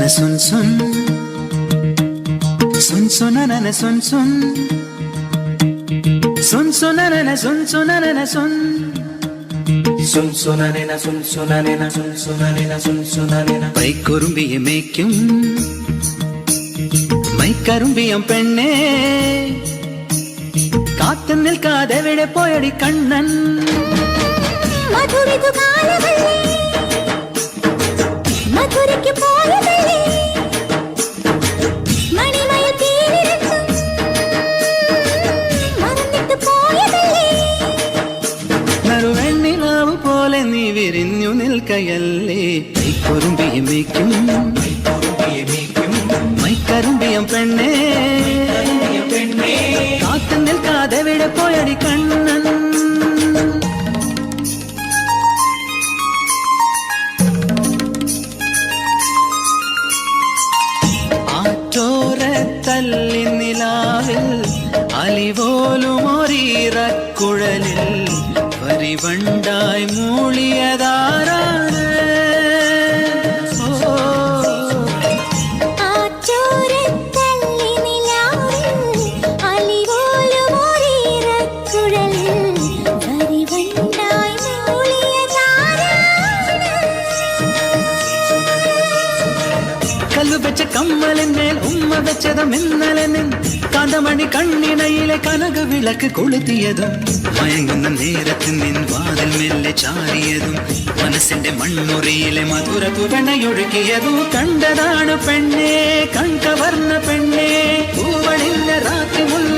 നന സുൻ സുൻ സുൻ സുന നന സുൻ സുൻ സുൻ സുന നന സുൻ സുന നന സുൻ സുൻ സുനനിന സുൻ സുനനിന സുൻ സുനനിന സുൻ സുനനിന പൈക്കുറുമ്പിയെ മേയ്ക്കും മൈക്കറുമ്പിയം പെണ്ണേ കാത്തു നിൽക്കാതെ എവിടെ പോയടി കണ്ണൻ മധുരിതു നീ വിരിഞ്ഞു നിൽക്കയല്ലേ? മൈക്കുറുമ്പിയെ മേയ്ക്കും മൈക്കറുമ്പിയം പെണ്ണേ. കാത്തു നിൽക്കാതെ വിടെ പോയടി കണ്ണൻ. மூழ்கியதாராய் மூழியதாராய் കല്ലു വെച്ച കമ്മലിന്മേൽ ഉമ്മ വെച്ചതും നിൻ കാന്തമണി കണ്ണിണയിലെ കനക വിളക്ക് കൊളുത്തിയതും മയങ്ങുന്ന നേരത്തിൽ നിൻ വാതിൽ മെല്ലെ ചാരിയതും മനസ്സിന്റെ മണ്ണുറിയിലെ മധുര തുവണയൊഴുകിയതും കണ്ടതാണ് പെണ്ണേ കൺകവർന്ന പെണ്ണേ. പൂവളിന്റെ രാത്രി മുല്ലേ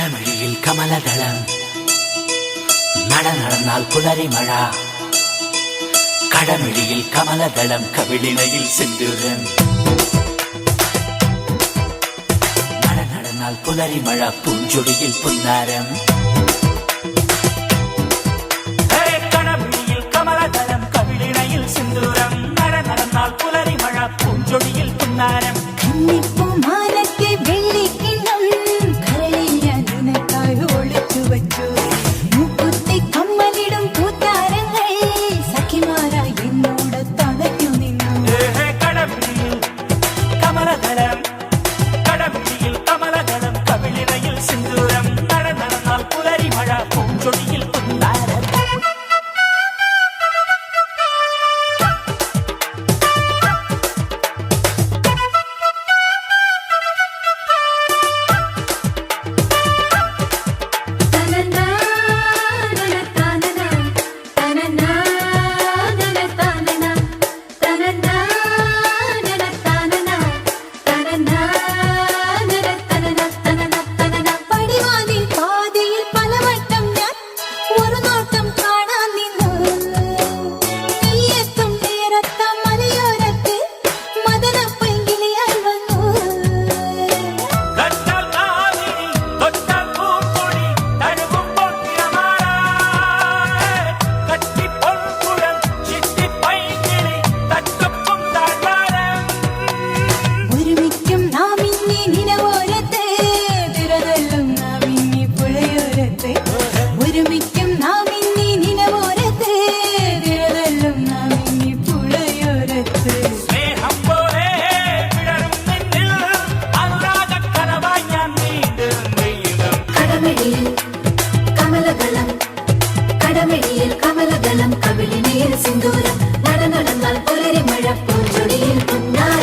கழமொழியில் கமலதளம். நட நடந்தால் புலரி மழா. கடமிழியில் கமலதளம் கவிழினையில் சென்றுடன் நட நடனால் புலரி மழா பூஞ்சொடியில் புன்னாரம். கமலதளம்